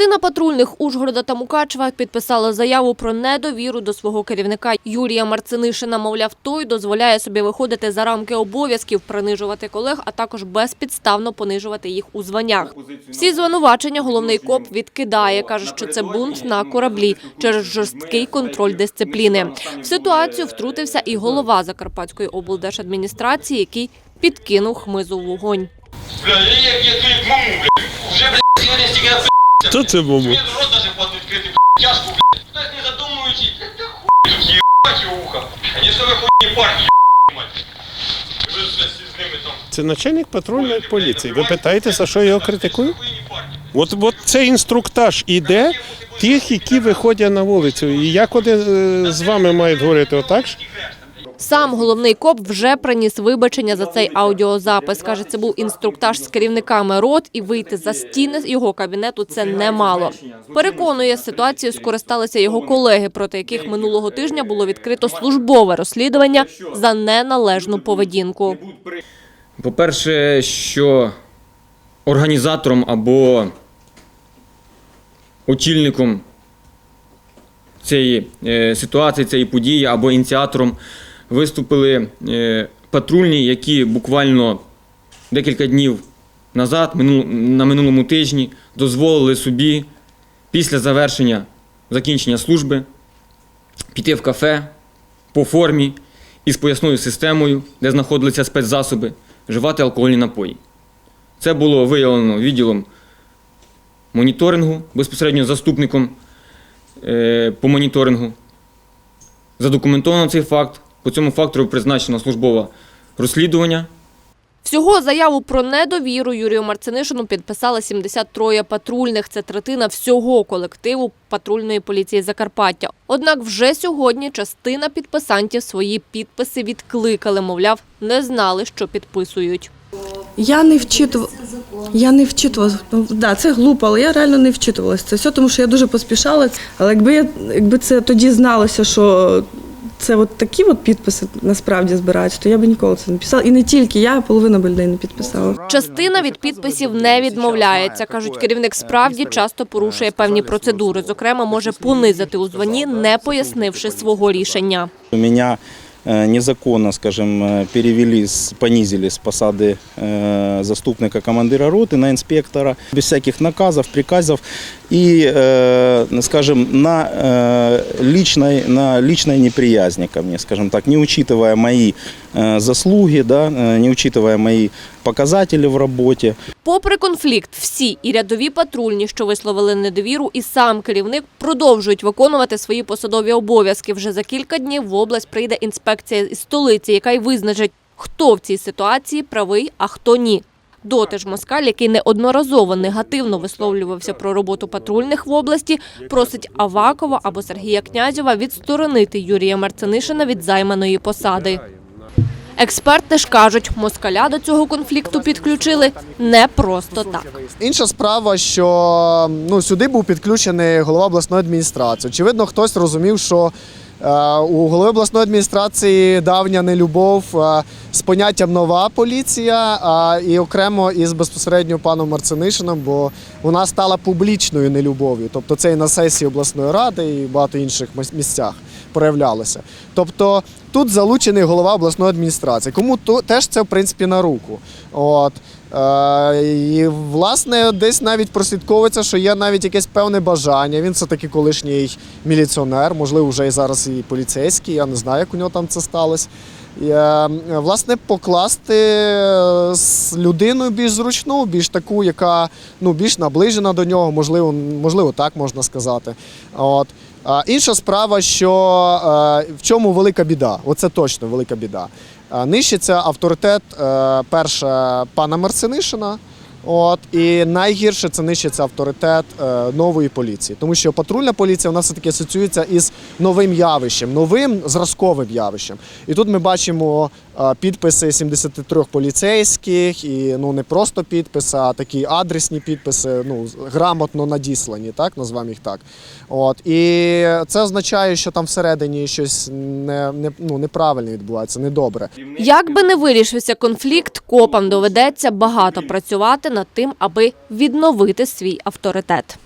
Третина патрульних Ужгорода та Мукачева підписала заяву про недовіру до свого керівника Юрія Марцинишина. Мовляв, той дозволяє собі виходити за рамки обов'язків, принижувати колег, а також безпідставно понижувати їх у званнях. Всі звинувачення головний коп відкидає. каже, що це бунт на кораблі через жорсткий контроль дисципліни. В ситуацію втрутився і голова Закарпатської облдержадміністрації, який підкинув хмизу вогонь. Бля, я стільки я Хто це мому? Мені рот даже хватить відкрити, бля, тяжко, бля. Хтось не задумуючи, та хуй їбать його ухо. Що ви хуйні партії, їбать. Ви ж з ними там. Це начальник патрульної поліції. Ви питаєте, за що я його критикую? Хуйні. От, от цей інструктаж іде тих, які виходять на вулицю. І як вони е, з вами мають говорити отак? ж? Сам головний коп вже приніс вибачення за цей аудіозапис. Каже, це був інструктаж з керівниками рот, і вийти за стіни його кабінету це немало. Переконує, ситуацією скористалися його колеги, проти яких минулого тижня було відкрито службове розслідування за неналежну поведінку. По-перше, що організатором або очільником цієї е, ситуації, цієї події або ініціатором виступили е, патрульні, які буквально декілька днів назад, на минулому тижні, дозволили собі після завершення закінчення служби піти в кафе по формі із поясною системою, де знаходилися спецзасоби, вживати алкогольні напої. Це було виявлено відділом моніторингу, безпосередньо заступником е, по моніторингу. Задокументовано цей факт. По цьому фактору призначено службове розслідування. Всього заяву про недовіру Юрію Марцинишину підписали 73 патрульних. Це третина всього колективу патрульної поліції Закарпаття. Однак вже сьогодні частина підписантів свої підписи відкликали. Мовляв, не знали, що підписують. Я не вчитувала. Я не вчитувалася. Ну, да, це глупо, але я реально не вчитувалася. Це все, тому що я дуже поспішала. Але якби я якби це тоді зналося, що це от такі от підписи насправді збирають, то я б ніколи це не писала. І не тільки я, половина б людей не підписала. Частина від підписів не відмовляється. кажуть, керівник справді часто порушує певні процедури. Зокрема, може понизити у званні, не пояснивши свого рішення. Меня э, незаконно, скажем, э, перевели, с- понизили с посады э, заступника командира роты на инспектора без всяких наказов, приказов и, э, скажем, на, э, личной, на личной неприязни ко мне, скажем так, не учитывая мои э, заслуги, да, э, не учитывая мои показатели в работе. Попри конфлікт, всі і рядові патрульні, що висловили недовіру, і сам керівник продовжують виконувати свої посадові обов'язки. Вже за кілька днів в область прийде інспекція із столиці, яка й визначить, хто в цій ситуації правий, а хто ні. Доти ж Москаль, який неодноразово негативно висловлювався про роботу патрульних в області, просить Авакова або Сергія Князєва відсторонити Юрія Марцинишина від займаної посади. Експерти ж кажуть, москаля до цього конфлікту підключили не просто так. Інша справа, що ну, сюди був підключений голова обласної адміністрації. Очевидно, хтось розумів, що е, у голови обласної адміністрації давня нелюбов е, з поняттям нова поліція, і окремо із безпосередньо паном Марцинишином, бо вона стала публічною нелюбов'ю. Тобто це і на сесії обласної ради, і багато інших місцях проявлялося. Тобто тут залучений голова обласної адміністрації. Кому то теж це в принципі на руку. От. Е, і власне десь навіть прослідковується, що є навіть якесь певне бажання. Він все таки колишній міліціонер, можливо, вже і зараз і поліцейський. Я не знаю, як у нього там це сталося. Е, власне, покласти з людиною більш зручну, більш таку, яка ну, більш наближена до нього, можливо, можливо, так можна сказати. От. Інша справа, що е, в чому велика біда? Оце точно велика біда. Е, Нищиться авторитет перша перше пана Марцинишина. От і найгірше це нищиться авторитет е, нової поліції, тому що патрульна поліція у нас все таки асоціюється із новим явищем, новим зразковим явищем. І тут ми бачимо е, підписи 73 поліцейських, і ну не просто підписи, а такі адресні підписи, ну грамотно надіслані, так назвемо їх так. От і це означає, що там всередині щось не, не ну неправильне відбувається, недобре. Як би не вирішився конфлікт, копам доведеться багато працювати над тим, аби відновити свій авторитет.